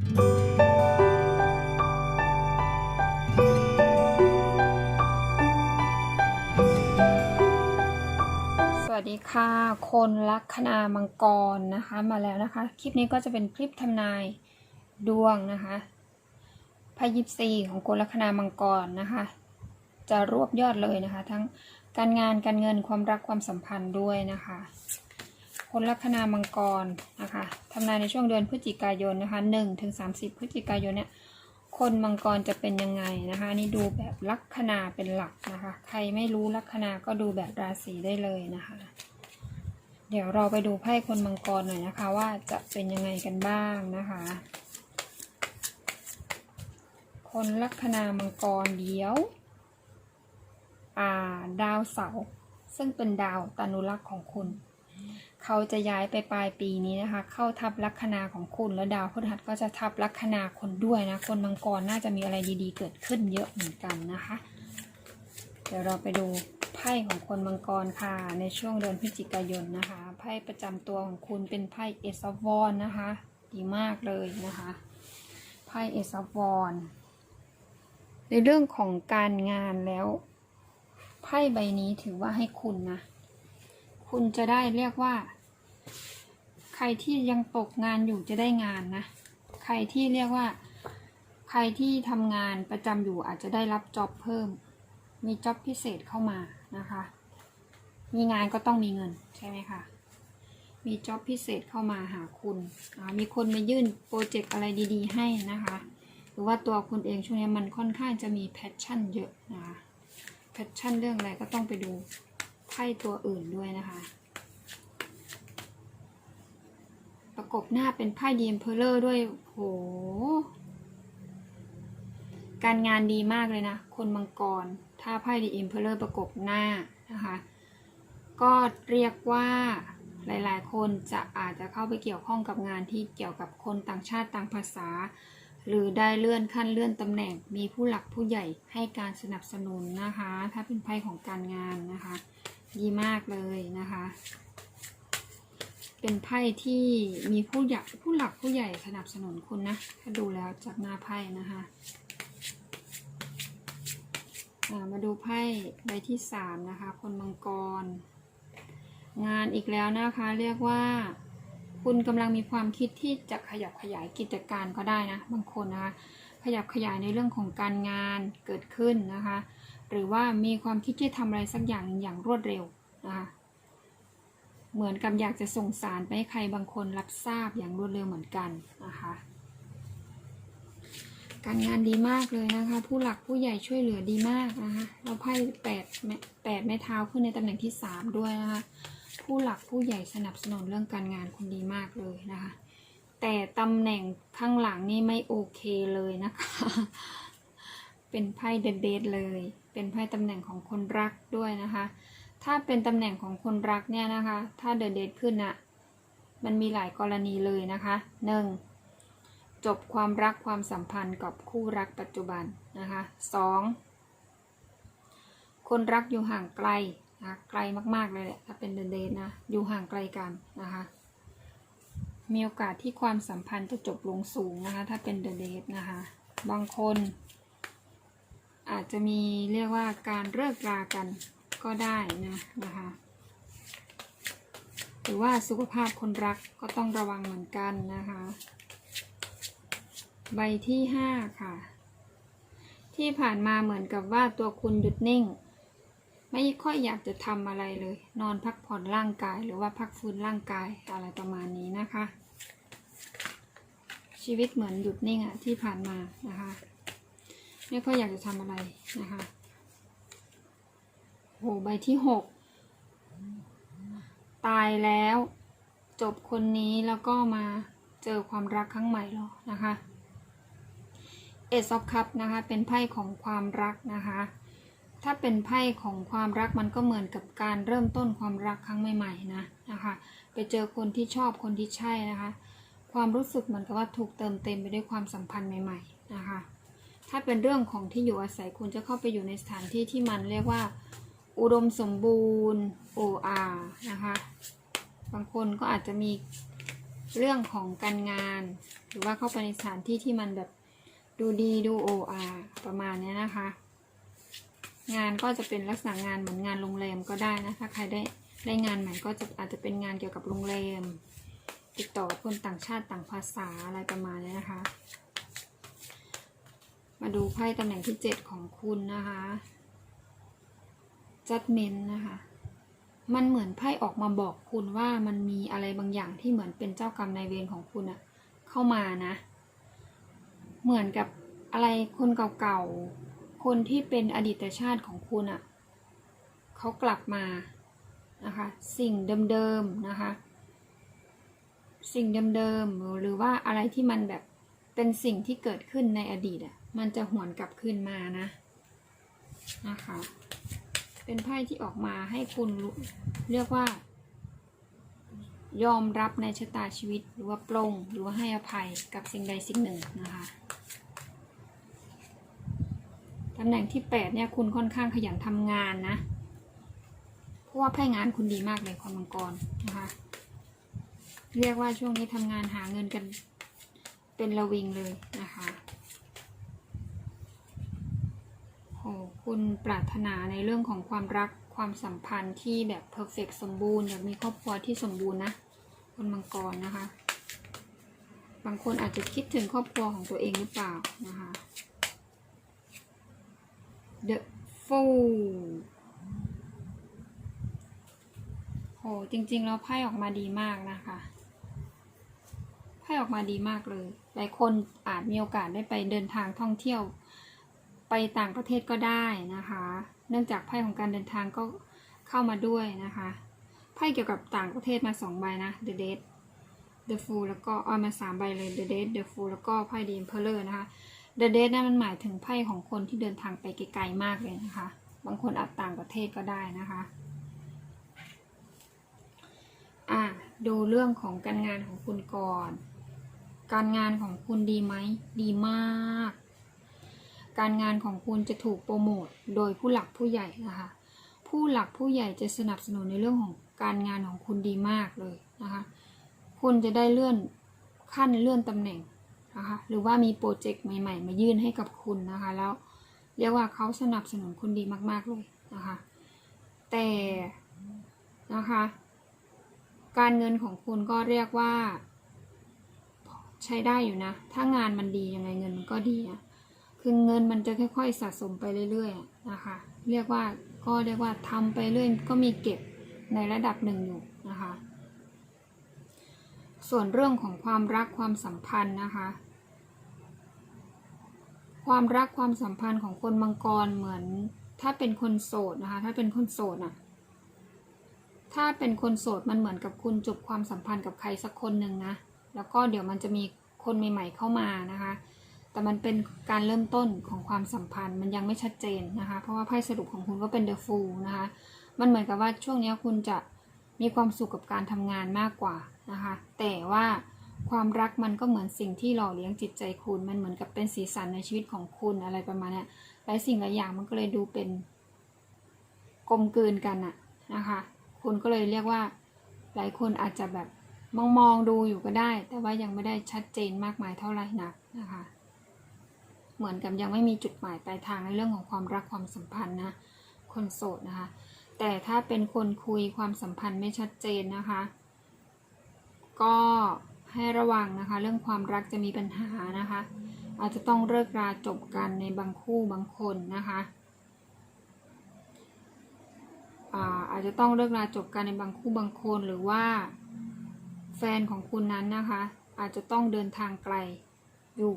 สวัสดีค่ะ คนลัคนามังกรนะคะมาแล้วนะคะ คลิปนี้ก็จะเป็นคลิปทำนายดวงนะคะไพ่ยิปซีของคนลัคนามังกรนะคะ จะรวบยอดเลยนะคะ ทั้งการงานการเงินความรักความสัมพันธ์ด้วยนะคะ คนลัคนามังกรนะคะทำนายในช่วงเดือนพฤศจิกายนนะคะ1ถึง30พฤศจิกายนเนี่ยคนมังกรจะเป็นยังไงนะคะนี่ดูแบบลัคนาเป็นหลักนะคะ ใครไม่รู้ลัคนาก็ดูแบบราศีได้เลยนะคะ เดี๋ยวเราไปดูไพ่คนมังกรหน่อยนะคะ ว่าจะเป็นยังไงกันบ้างนะคะ คนลัคนามังกรเดียวอ่าดาวเสาร์ซึ่งเป็นดาวตานุรักษ์ของคุณ เขาจะย้ายไปปลายปีนี้นะคะ เข้าทับลัคนาของคุณแล้วดาวพฤหัสก็จะทับลัคนาคนด้วยนะ คนมังกรน่าจะมีอะไรดีๆ เกิดขึ้นเยอะเหมือนกันนะคะ เดี๋ยวเราไปดูไพ่ของคนมังกรค่ะ ในช่วงเดือนพฤศจิกายนนะคะ ไพ่ประจำตัวของคุณเป็นไพ่เอซวอนนะคะ ดีมากเลยนะคะ ไพ่เอซวอนในเรื่องของการงานแล้ว ไพ่ใบนี้ถือว่าให้คุณนะ คุณจะได้เรียกว่า ใครที่ยังตกงานอยู่จะได้งานนะ ใครที่เรียกว่า ใครที่ทำงานประจำอยู่อาจจะได้รับจ็อบเพิ่ม มีจ็อบพิเศษเข้ามานะคะ มีงานก็ต้องมีเงินใช่ไหมคะ มีจ็อบพิเศษเข้ามาหาคุณ มีคนมายื่นโปรเจกต์อะไรดีๆ ให้นะคะหรือว่าตัวคุณเองช่วงนี้มันค่อนข้างจะมีแพชชั่นเยอะนะคะแพชชั่นเรื่องอะไรก็ต้องไปดูไพ่ตัวอื่นด้วยนะคะ ประกบหน้าเป็นไพ่ดีมเพลเลอร์ด้วยโห การงานดีมากเลยนะ คนมังกร ถ้าไพ่ดีอิมเพลเลอร์ประกบหน้านะคะ ก็เรียกว่าหลายๆ คนจะอาจจะเข้าไปเกี่ยวข้องกับงานที่เกี่ยวกับคนต่างชาติต่างภาษา หรือได้เลื่อนขั้นเลื่อนตำแหน่ง มีผู้หลักผู้ใหญ่ให้การสนับสนุนนะคะ ถ้าเป็นไพ่ของการงานนะคะ ดีมากเลยนะคะ เป็นไพ่ที่มีผู้ใหญ่ผู้หลักผู้ใหญ่สนับสนุนคุณนะ ถ้าดูแล้วจากหน้าไพ่นะคะมาดูไพ่ใบที่สามนะคะ คนมังกร งานอีกแล้วนะคะเรียกว่า คุณกำลังมีความคิดที่จะขยับขยายกิจการก็ได้นะ บางคนนะคะขยับขยายในเรื่องของการงานเกิดขึ้นนะคะ หรือว่ามีความคิดที่ทำอะไรสักอย่างอย่างรวดเร็วนะคะ เหมือนกับอยากจะส่งสารไปให้ใครบางคนรับทราบอย่างรวดเร็วเหมือนกันนะคะ การงานดีมากเลยนะคะ ผู้หลักผู้ใหญ่ช่วยเหลือดีมากนะคะเราไพ่แปดแม่แปดแม่เท้าขึ้นในตำแหน่งที่สามด้วยนะคะผู้หลักผู้ใหญ่สนับสนุนเรื่องการงานคุณดีมากเลยนะคะ แต่ตำแหน่งข้างหลังนี่ไม่โอเคเลยนะคะ เป็นไพ่เด็ดเลย เป็นไพ่ตำแหน่งของคนรักด้วยนะคะ ถ้าเป็นตำแหน่งของคนรักเนี่ยนะคะ ถ้าเดดเดทขึ้นอะมันมีหลายกรณีเลยนะคะหนึ่งจบความรักความสัมพันธ์กับคู่รักปัจจุบันนะคะสองคนรักอยู่ห่างไกลนะไกลมากๆเลยแหละถ้าเป็นเดดเดทนะอยู่ห่างไกลกันนะคะ มีโอกาสที่ความสัมพันธ์จะจบลงสูงนะคะ ถ้าเป็นเดอะเดทนะคะ บางคน อาจจะมีเรียกว่าการเลิกรากัน ก็ได้นะนะคะหรือว่าสุขภาพคนรักก็ต้องระวังเหมือนกันนะคะ ใบที่ห้าค่ะ ที่ผ่านมาเหมือนกับว่าตัวคุณหยุดนิ่ง ไม่ค่อยอยากจะทำอะไรเลย นอนพักผ่อนร่างกาย หรือว่าพักฟื้นร่างกายอะไรประมาณนี้นะคะ ชีวิตเหมือนหยุดนิ่งอะที่ผ่านมานะคะ ไม่ค่อยอยากจะทำอะไรนะคะ โหใบที่หกตายแล้ว จบคนนี้แล้วก็มาเจอความรักครั้งใหม่หรอนะคะเอซอฟคัพนะคะ เป็นไพ่ของความรักนะคะ ถ้าเป็นไพ่ของความรักมันก็เหมือนกับการเริ่มต้นความรักครั้งใหม่ๆนะนะคะ ไปเจอคนที่ชอบคนที่ใช่นะคะ ความรู้สึกเหมือนกับว่าถูกเติมเต็มไปด้วยความสัมพันธ์ใหม่ ๆนะคะ ถ้าเป็นเรื่องของที่อยู่อาศัยคุณจะเข้าไปอยู่ในสถานที่ที่มันเรียกว่า อุดมสมบูรณ์โออานะคะ บางคนก็อาจจะมีเรื่องของการงาน หรือว่าเข้าไปในสถานที่ที่มันแบบดูดีดูโออาประมาณเนี้ยนะคะ งานก็จะเป็นลักษณะงานเหมือนงานโรงแรมก็ได้นะถ้าใครได้ได้งานใหม่ก็จะอาจจะเป็นงานเกี่ยวกับโรงแรม ติดต่อคนต่างชาติต่างภาษาอะไรประมาณนี้นะคะ มาดูไพ่ตำแหน่งที่ 7 ของคุณนะคะ judgment นะคะ มันเหมือนไพ่ออกมาบอกคุณว่ามันมีอะไรบางอย่างที่เหมือนเป็นเจ้ากรรมนายเวรของคุณอะเข้ามานะ เหมือนกับอะไรคนเก่าๆ คนที่เป็นอดีตชาติของคุณอะเขากลับมานะคะ สิ่งเดิมๆนะคะ สิ่งเดิมๆหรือว่าอะไรที่มันแบบเป็นสิ่งที่เกิดขึ้นในอดีตอะมันจะหวนกลับคืนมานะนะคะ เป็นไพ่ที่ออกมาให้คุณเรียกว่า ยอมรับในชะตาชีวิตหรือว่าปลงหรือว่าให้อภัยกับสิ่งใดสิ่งหนึ่งนะคะตำแหน่งที่แปดเนี่ยคุณค่อนข้างขยันทำงานนะ เพราะว่าไพ่งานคุณดีมากเลยความมังกรนะคะ เรียกว่าช่วงนี้ทำงานหาเงินกันเป็นระวิงเลยนะคะโอ้ คุณปรารถนาในเรื่องของความรักความสัมพันธ์ที่แบบเพอร์เฟกสมบูรณ์อยากมีครอบครัวที่สมบูรณ์นะคนมังกรนะคะ บางคนอาจจะคิดถึงครอบครัวของตัวเองหรือเปล่านะคะ The Fool โหจริงๆแล้วไพ่ออกมาดีมากนะคะไพ่ออกมาดีมากเลย หลายคนอาจมีโอกาสได้ไปเดินทางท่องเที่ยว ไปต่างประเทศก็ได้นะคะ เนื่องจากไพ่ของการเดินทางก็เข้ามาด้วยนะคะไพ่เกี่ยวกับต่างประเทศมาสองใบนะ The Dead The Fool แล้วก็เอามาสามใบเลย The Dead The Fool แล้วก็ไพ่ The Emperor นะคะ The Dead นั่นมันหมายถึงไพ่ของคนที่เดินทางไปไกลๆมากเลยนะคะ บางคนอาจต่างประเทศก็ได้นะคะอะดูเรื่องของการงานของคุณก่อน การงานของคุณดีไหม ดีมาก การงานของคุณจะถูกโปรโมทโดยผู้หลักผู้ใหญ่นะคะ ผู้หลักผู้ใหญ่จะสนับสนุนในเรื่องของการงานของคุณดีมากเลยนะคะ คุณจะได้เลื่อนขั้นเลื่อนตำแหน่งนะคะ หรือว่ามีโปรเจกต์ใหม่ ๆ มายื่นให้กับคุณนะคะ แล้วเรียกว่าเขาสนับสนุนคุณดีมากๆเลยนะคะ แต่นะคะ การเงินของคุณก็เรียกว่า ใช้ได้อยู่นะ ถ้างานมันดียังไงเงินมันก็ดีอะ คือเงินมันจะค่อยๆสะสมไปเรื่อยๆนะคะ เรียกว่าก็เรียกว่าทำไปเรื่อยก็มีเก็บในระดับหนึ่งอยู่นะคะ ส่วนเรื่องของความรักความสัมพันธ์นะคะ ความรักความสัมพันธ์ของคนมังกรเหมือน ถ้าเป็นคนโสดนะคะ ถ้าเป็นคนโสดน่ะถ้าเป็นคนโสดมันเหมือนกับคุณจบความสัมพันธ์กับใครสักคนหนึ่งนะ แล้วก็เดี๋ยวมันจะมีคนใหม่ ๆ เข้ามานะคะ แต่มันเป็นการเริ่มต้นของความสัมพันธ์ มันยังไม่ชัดเจนนะคะ เพราะว่าไพ่สรุปของคุณก็เป็น The Fool นะคะ มันเหมือนกับว่าช่วงนี้คุณจะมีความสุขกับการทำงานมากกว่านะคะ แต่ว่าความรักมันก็เหมือนสิ่งที่หล่อเลี้ยงจิตใจคุณ มันเหมือนกับเป็นสีสันในชีวิตของคุณอะไรประมาณนี้หลายสิ่งหลายอย่างมันก็เลยดูเป็นกลมกลืนกันอะนะคะ คุณก็เลยเรียกว่า หลายคนอาจจะแบบมองมองดูอยู่ก็ได้ แต่ว่ายังไม่ได้ชัดเจนมากมายเท่าไหร่นักนะคะ เหมือนกับยังไม่มีจุดหมายปลายทางในเรื่องของความรักความสัมพันธ์นะคนโสดนะคะ แต่ถ้าเป็นคนคุยความสัมพันธ์ไม่ชัดเจนนะคะ ก็ให้ระวังนะคะ เรื่องความรักจะมีปัญหานะคะ อาจจะต้องเลิกราจบกันในบางคู่บางคนนะคะอาอาจจะต้องเลิกราจบกันในบางคู่บางคนหรือว่าแฟนของคุณนั้นนะคะ อาจจะต้องเดินทางไกลอยู่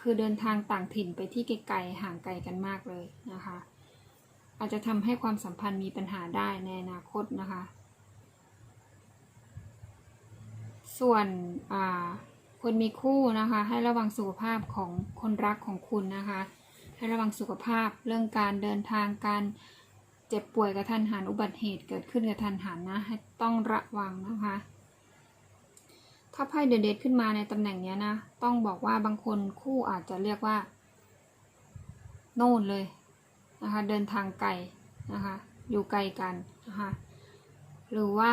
คือเดินทางต่างถิ่นไปที่ไกลๆห่างไกลกันมากเลยนะคะ อาจจะทำให้ความสัมพันธ์มีปัญหาได้ในอนาคตนะคะ ส่วนคนมีคู่นะคะ ให้ระวังสุขภาพของคนรักของคุณนะคะ ให้ระวังสุขภาพเรื่องการเดินทางการเจ็บป่วยกระทันหันอุบัติเหตุเกิดขึ้นกระทันหันนะให้ต้องระวังนะคะ ถ้าไพ่เดเดขึ้นมาในตำแหน่งนี้นะ ต้องบอกว่าบางคนคู่อาจจะเรียกว่า โน่นเลยนะคะ เดินทางไกลนะคะ อยู่ไกลกันนะคะ หรือว่า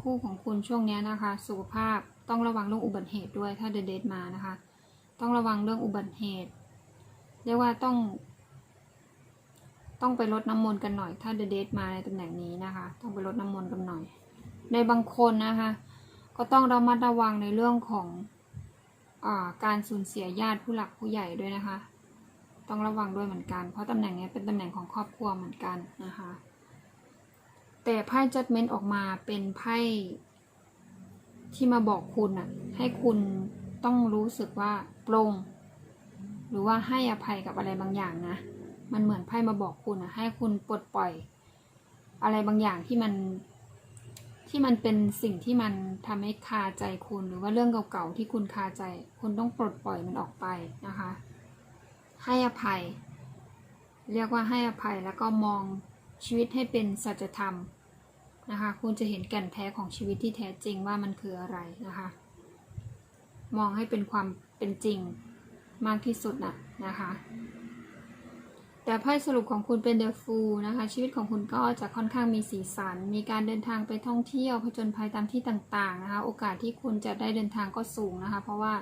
คู่ของคุณช่วงนี้นะคะ สุขภาพต้องระวังเรื่องอุบัติเหตุด้วยถ้าเดเดทมานะคะ ต้องระวังเรื่องอุบัติเหตุ เรียกว่าต้อง ต้องไปลดน้ำมนต์กันหน่อย ถ้าเดเดทมาในตำแหน่งนี้นะคะ ต้องไปลดน้ำมนต์กันหน่อย ในบางคนนะคะ ก็ต้องระมัดระวังในเรื่องของอาการสูญเสียญาติผู้หลักผู้ใหญ่ด้วยนะคะ ต้องระวังด้วยเหมือนกัน เพราะตำแหน่งนี้เป็นตำแหน่งของครอบครัวเหมือนกันนะคะ แต่ไพ่ judgment ออกมาเป็นไพ่ที่มาบอกคุณอะให้คุณต้องรู้สึกว่าปรงหรือว่าให้อภัยกับอะไรบางอย่างนะ มันเหมือนไพ่มาบอกคุณอะให้คุณปลดปล่อย อะไรบางอย่างที่มัน ที่มันเป็นสิ่งที่มันทำให้คาใจคุณหรือว่าเรื่องเก่าๆที่คุณคาใจ คุณต้องปลดปล่อยมันออกไปนะคะ ให้อภัย เรียกว่าให้อภัยแล้วก็มองชีวิตให้เป็นสัจธรรมนะคะ คุณจะเห็นแก่นแท้ของชีวิตที่แท้จริงว่ามันคืออะไรนะคะ มองให้เป็นความเป็นจริงมากที่สุดนะนะคะ แต่ไพ่สรุปของคุณเป็นเดอะฟูนะคะ ชีวิตของคุณก็จะค่อนข้างมีสีสัน มีการเดินทางไปท่องเที่ยวผจญภัยตามที่ต่างๆนะคะ โอกาสที่คุณจะได้เดินทางก็สูงนะคะ เพราะว่า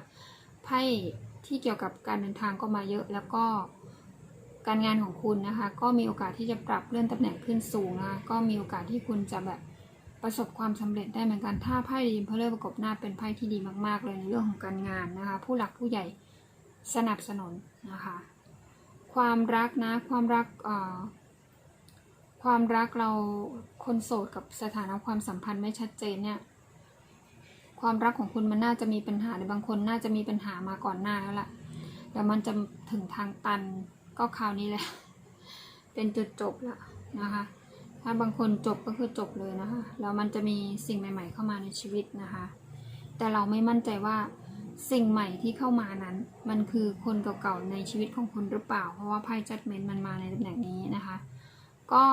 ไพ่ที่เกี่ยวกับการเดินทางก็มาเยอะ แล้วก็การงานของคุณนะคะ ก็มีโอกาสที่จะปรับเลื่อนตำแหน่งขึ้นสูงนะคะก็มีโอกาสที่คุณจะแบบประสบความสำเร็จได้เหมือนกันถ้าไพ่ดีมเพลเลอร์ประกบหน้าเป็นไพ่ที่ดีมากๆเลยในเรื่องของการงานนะคะ ผู้หลักผู้ใหญ่สนับสนุนนะคะ ความรักนะ ความรักความรักเราคนโสดกับสถานะความสัมพันธ์ไม่ชัดเจนเนี่ย ความรักของคุณมันน่าจะมีปัญหาหรือบางคนน่าจะมีปัญหามาก่อนหน้าแล้วล่ะแต่มันจะถึงทางตันก็คราวนี้แหละ เป็นจุดจบละนะคะ ถ้าบางคนจบก็คือจบเลยนะคะ แล้วมันจะมีสิ่งใหม่ ๆ เข้ามาในชีวิตนะคะ แต่เราไม่มั่นใจว่า สิ่งใหม่ที่เข้ามานั้น มันคือคนเก่าๆในชีวิตของคุณหรือเปล่า เพราะว่าไพ่จัดเมนมันมาในตำแหน่งนี้นะคะ ก็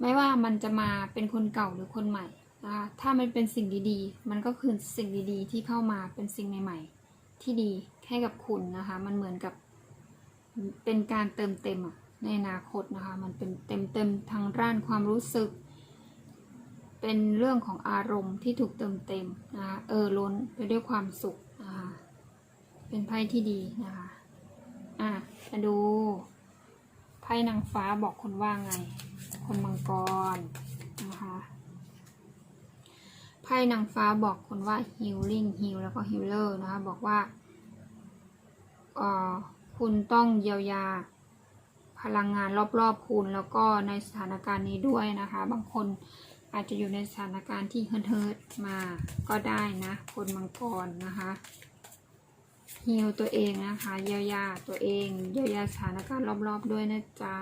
ไม่ว่ามันจะมาเป็นคนเก่าหรือคนใหม่นะคะถ้ามันเป็นสิ่งดีๆ มันก็คือสิ่งดีๆ ที่เข้ามาเป็นสิ่งใหม่ ๆ ที่ดีให้กับคุณนะคะ มันเหมือนกับเป็นการเติมเต็มในอนาคตนะคะ มันเป็นเต็มเต็มๆทางด้านความรู้สึก เป็นเรื่องของอารมณ์ที่ถูกเติมเต็มนะคะเออล้นไปด้วยความสุข นะคะ เป็นไพ่ที่ดีนะคะ อะมาดู ไพ่นางฟ้าบอกคนว่าไง คนมังกรนะคะ ไพ่นางฟ้าบอกคนว่า healing heal แล้วก็ healer นะคะ บอกว่าเอ่อคุณต้องเยียวยาพลังงานรอบๆคุณแล้วก็ในสถานการณ์นี้ด้วยนะคะ บางคน อาจจะอยู่ในสถานการณ์ที่เฮิร์ตมาก็ได้นะคนมังกรนะคะฮิวตัวเองนะคะเยียวยาตัวเองเยียวยาสถานการณ์รอบๆด้วยนะจ๊ะ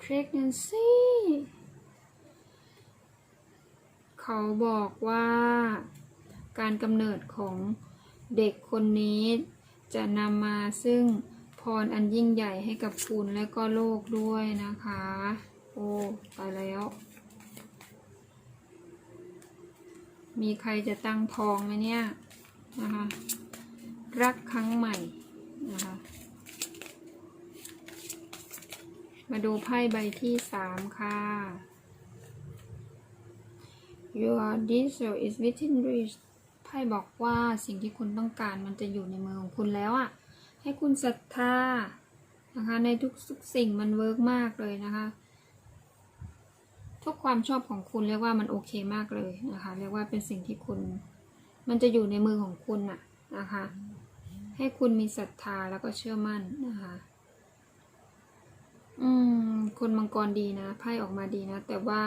pregnancy เขาบอกว่าการกำเนิดของเด็กคนนี้ จะนำมาซึ่งพรอันยิ่งใหญ่ให้กับคุณและก็โลกด้วยนะคะ โอ้ไปแล้ว มีใครจะตั้งทองไหมเนี่ยนะคะ รักครั้งใหม่นะคะ มาดูไพ่ใบที่สามค่ะ Your desire is within reach ไพ่บอกว่าสิ่งที่คุณต้องการมันจะอยู่ในมือของคุณแล้วอะ่ะ ให้คุณศรัทธานะคะในทุกทุกสิ่งมันเวิร์กมากเลยนะคะ ทุกความชอบของคุณเรียกว่ามันโอเคมากเลยนะคะ เรียกว่าเป็นสิ่งที่คุณ มันจะอยู่ในมือของคุณน่ะนะคะ ให้คุณมีศรัทธาแล้วก็เชื่อมั่นนะคะ อืม คนมังกรดีนะไพ่ออกมาดีนะ แต่ว่า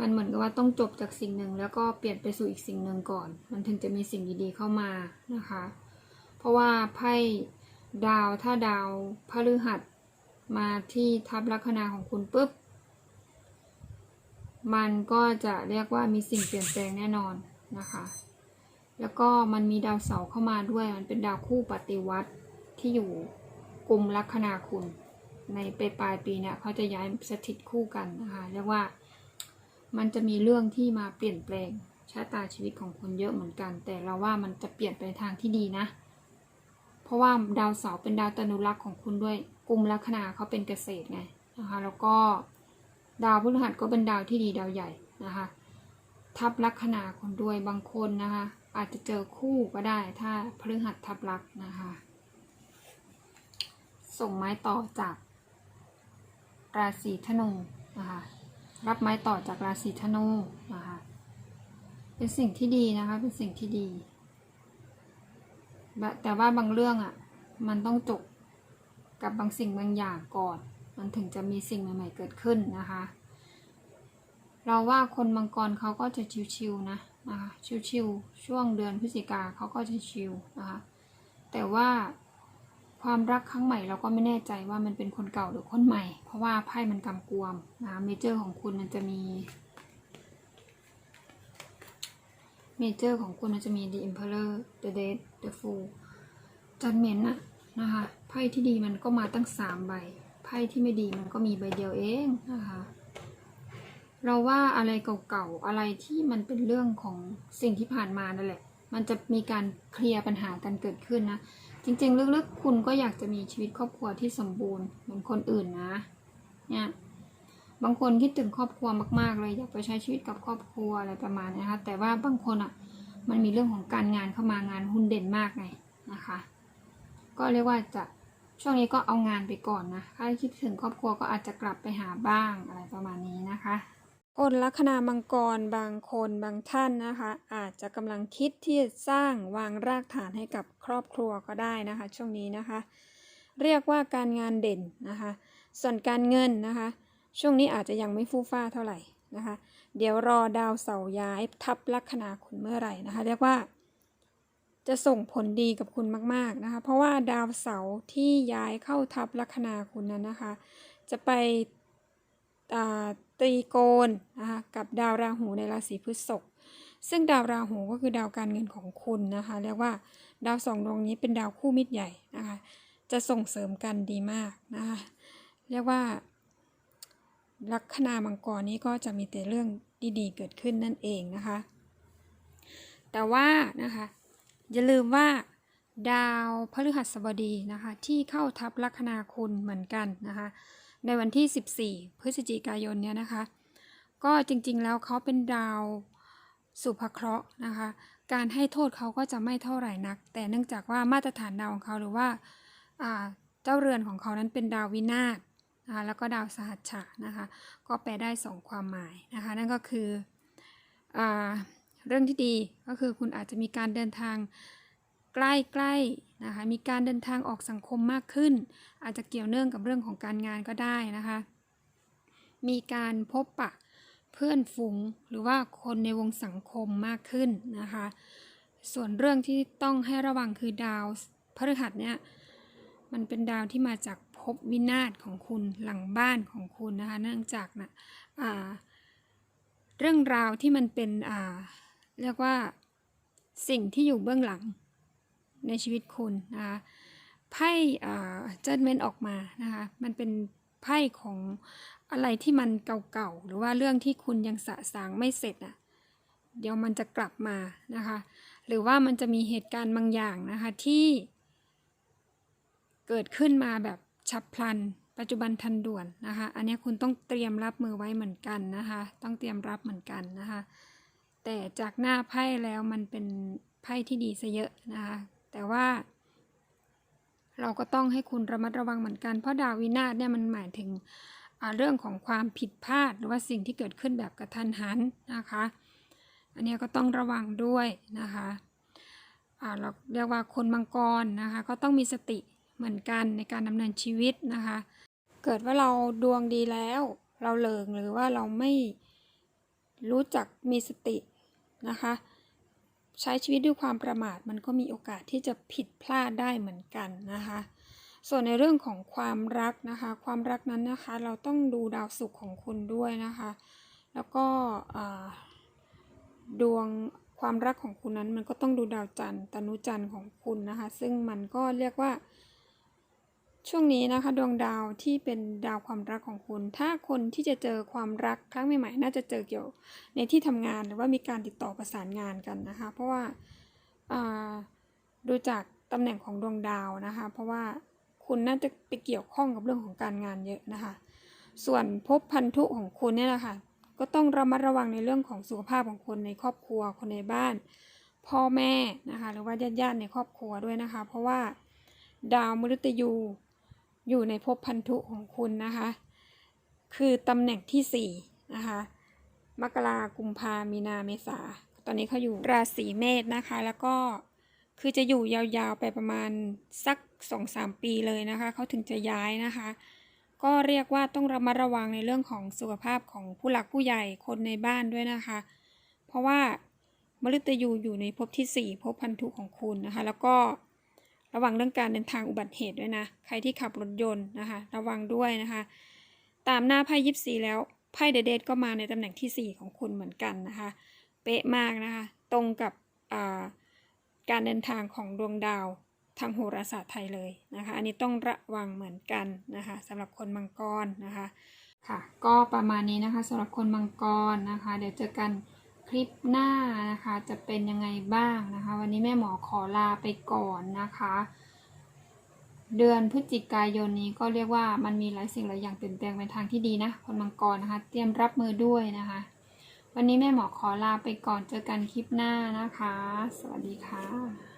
มันเหมือนกับว่าต้องจบจากสิ่งหนึ่ง แล้วก็เปลี่ยนไปสู่อีกสิ่งหนึ่งก่อน มันถึงจะมีสิ่งดีๆเข้ามานะคะ เพราะว่าไพ่ดาวถ้าดาวพฤหัสมาที่ทับลัคนาของคุณปุ๊บ มันก็จะเรียกว่ามีสิ่งเปลี่ยนแปลงแน่นอนนะคะ แล้วก็มันมีดาวเสาร์เข้ามาด้วย มันเป็นดาวคู่ปฏิวัติที่อยู่กลุ่มลัคนาคุณ ในปลายปลายปีเนี่ยเขาจะย้ายสถิตคู่กันนะคะเรียกว่า มันจะมีเรื่องที่มาเปลี่ยนแปลงชะตาชีวิตของคุณเยอะเหมือนกัน แต่เราว่ามันจะเปลี่ยนไปทางที่ดีนะ เพราะว่าดาวเสาร์เป็นดาวตนุรักษ์ของคุณด้วยกลุ่มลัคนาเขาเป็นเกษตรไงนะคะ แล้วก็ ดาวพฤหัสก็เป็นดาวที่ดีดาวใหญ่นะคะ ทับลัคนาคนด้วยบางคนนะคะ อาจจะเจอคู่ก็ได้ถ้าพฤหัสทับลักนะคะ ส่งไม้ต่อจากราศีธนูนะคะรับไม้ต่อจากราศีธนูนะคะเป็นสิ่งที่ดีนะคะเป็นสิ่งที่ดีแต่ว่าบางเรื่องอะ่ะมันต้องจบกับบางสิ่งบางอย่างก่อน มันถึงจะมีสิ่งใหม่ ๆ เกิดขึ้นนะคะ เราว่าคนมังกรเขาก็จะชิวๆนะนะคะชิวๆช่วงเดือนพฤศจิกาเขาก็จะชิวนะคะแต่ว่าความรักครั้งใหม่เราก็ไม่แน่ใจว่ามันเป็นคนเก่าหรือคนใหม่ เพราะว่าไพ่มันกำกวมนะเมเจอร์ของคุณมันจะมีเมเจอร์ของคุณมันจะมี The Emperor The Dead The Fool จัดเมนอะนะคะไพ่ที่ดีมันก็มาตั้งสามใบ ไพ่ที่ไม่ดีมันก็มีใบเดียวเองนะคะ เราว่าอะไรเก่าๆ อะไรที่มันเป็นเรื่องของสิ่งที่ผ่านมานั่นแหละ มันจะมีการเคลียร์ปัญหากันเกิดขึ้นนะ จริง ๆ ลึกๆ คุณก็อยากจะมีชีวิตครอบครัวที่สมบูรณ์เหมือนคนอื่นนะ เนี่ย บางคนคิดถึงครอบครัวมากๆ เลยอยากไปใช้ชีวิตกับครอบครัวอะไรประมาณนี้นะคะ แต่ว่าบางคนอะ มันมีเรื่องของการงานเข้ามางานหุ้นเด่นมากไงนะคะ ก็เรียกว่าจะ ช่วงนี้ก็เอางานไปก่อนนะถ้าคิดถึงครอบครัวก็อาจจะกลับไปหาบ้างอะไรประมาณนี้นะคะคนลัคนามังกรบางคนบางท่านนะคะ อาจจะกำลังคิดที่จะสร้างวางรากฐานให้กับครอบครัวก็ได้นะคะ ช่วงนี้นะคะ เรียกว่าการงานเด่นนะคะ ส่วนการเงินนะคะ ช่วงนี้อาจจะยังไม่ฟู่ฟ้าเท่าไหร่นะคะ เดี๋ยวรอดาวเสาร์ย้ายทับลัคนาคุณเมื่อไหร่นะคะ เรียกว่า จะส่งผลดีกับคุณมาก ๆนะคะ เพราะว่าดาวเสาร์ที่ย้ายเข้าทับลัคนาคุณนั้นนะคะ จะไปตรีโกณนะคะกับดาวราหูในราศีพฤษภซึ่งดาวราหูก็คือดาวการเงินของคุณนะคะเรียกว่าดาวสองดวงนี้เป็นดาวคู่มิตรใหญ่นะคะจะส่งเสริมกันดีมากนะคะเรียกว่าลัคนามังกรนี้ก็จะมีแต่เรื่องดีๆ เกิดขึ้นนั่นเองนะคะ แต่ว่านะคะ อย่าลืมว่าดาวพฤหัสบดีนะคะที่เข้าทับลัคนาคุณเหมือนกันนะคะในวันที่ 14 พฤศจิกายนเนี่ยนะคะ ก็จริงๆแล้วเขาเป็นดาวสุภเคราะห์นะคะ การให้โทษเขาก็จะไม่เท่าไหร่นัก แต่เนื่องจากว่ามาตรฐานดาวของเขาหรือว่าเจ้าเรือนของเขานั้นเป็นดาววินาศนะคะแล้วก็ดาวสหัชชะนะคะ ก็แปลได้สองความหมายนะคะ นั่นก็คืออ เรื่องที่ดีก็คือคุณอาจจะมีการเดินทางใกล้ๆนะคะ มีการเดินทางออกสังคมมากขึ้น อาจจะเกี่ยวเนื่องกับเรื่องของการงานก็ได้นะคะ มีการพบปะเพื่อนฝูงหรือว่าคนในวงสังคมมากขึ้นนะคะ ส่วนเรื่องที่ต้องให้ระวังคือดาวพฤหัสเนี่ยมันเป็นดาวที่มาจากภพวินาศของคุณหลังบ้านของคุณนะคะ เนื่องจากนะอ่าเรื่องราวที่มันเป็นอ่า เรียกว่าสิ่งที่อยู่เบื้องหลังในชีวิตคุณนะคะไพ่อ่า judgment ออกมานะคะมันเป็นไพ่ของอะไรที่มันเก่าๆ หรือว่าเรื่องที่คุณยังสะสางไม่เสร็จอะเดี๋ยวมันจะกลับมานะคะ หรือว่ามันจะมีเหตุการณ์บางอย่างนะคะที่เกิดขึ้นมาแบบฉับพลัน ปัจจุบันทันด่วนนะคะ อันนี้คุณต้องเตรียมรับมือไว้เหมือนกันนะคะ ต้องเตรียมรับเหมือนกันนะคะ แต่จากหน้าไพ่แล้วมันเป็นไพ่ที่ดีซะเยอะนะคะ แต่ว่า เราก็ต้องให้คุณระมัดระวังเหมือนกัน เพราะดาววินาศเนี่ยมันหมายถึงเรื่องของความผิดพลาด หรือว่าสิ่งที่เกิดขึ้นแบบกระทันหันนะคะ อันนี้ก็ต้องระวังด้วยนะคะเราเรียกว่าคนมังกรนะคะ ก็ต้องมีสติเหมือนกันในการดำเนินชีวิตนะคะ เกิดว่าเราดวงดีแล้ว เราเลิงหรือว่าเราไม่รู้จักมีสติ นะคะ ใช้ชีวิตด้วยความประมาทมันก็มีโอกาสที่จะผิดพลาดได้เหมือนกันนะคะ ส่วนในเรื่องของความรักนะคะ ความรักนั้นนะคะ เราต้องดูดาวศุกร์ของคุณด้วยนะคะ แล้วก็ดวงความรักของคุณนั้นมันก็ต้องดูดาวจันทร์ตนุจันทร์ของคุณนะคะ ซึ่งมันก็เรียกว่า ช่วงนี้นะคะดวงดาวที่เป็นดาวความรักของคุณ ถ้าคนที่จะเจอความรักครั้งใหม่ๆน่าจะเจอเกี่ยวในที่ทำงานหรือว่ามีการติดต่อประสานงานกันนะคะ เพราะว่าอ่าดูจากตำแหน่งของดวงดาวนะคะ เพราะว่าคุณน่าจะไปเกี่ยวข้องกับเรื่องของการงานเยอะนะคะ ส่วนภพพันธุของคุณเนี่ยแหละค่ะก็ต้องระมัดระวังในเรื่องของสุขภาพของคนในครอบครัวคนในบ้าน พ่อแม่นะคะหรือว่าญาติๆในครอบครัวด้วยนะคะ เพราะว่าดาวมฤตยู อยู่ในภพพันธุของคุณนะคะ คือตำแหน่งที่สี่นะคะ มกรากุมภามีนาเมษา ตอนนี้เขาอยู่ราศีเมษนะคะ แล้วก็คือจะอยู่ยาวๆไปประมาณสักสองสามปีเลยนะคะ เขาถึงจะย้ายนะคะ ก็เรียกว่าต้องระมัดระวังในเรื่องของสุขภาพของผู้หลักผู้ใหญ่คนในบ้านด้วยนะคะ เพราะว่ามฤตยูอยู่ในภพที่สี่ภพพันธุของคุณนะคะ แล้วก็ ระวังเรื่องการเดินทางอุบัติเหตุด้วยนะ ใครที่ขับรถยนต์นะคะ ระวังด้วยนะคะ ตามหน้าไพ่ยิปซีแล้วไพ่เดเดก็มาในตำแหน่งที่ 4 ของคุณเหมือนกันนะคะ เป๊ะมากนะคะ ตรงกับการเดินทางของดวงดาวทางโหราศาสตร์ไทยเลยนะคะ อันนี้ต้องระวังเหมือนกันนะคะสำหรับคนมังกรนะคะ ค่ะ ก็ประมาณนี้นะคะสำหรับคนมังกรนะคะ เดี๋ยวเจอกัน ลิปหน้านะคะ จะเป็นยังไงบ้างนะคะ วันนี้แม่หมอขอลาไปก่อนนะคะ เดือนพฤศจิกายนนี้ก็เรียกว่ามันมีหลายสิ่งหลายอย่างเปลี่ยนแปลงไปทางที่ดีนะคนมังกรนะคะ เตรียมรับมือด้วยนะคะ วันนี้แม่หมอขอลาไปก่อนเจอกันคลิปหน้านะคะ สวัสดีค่ะ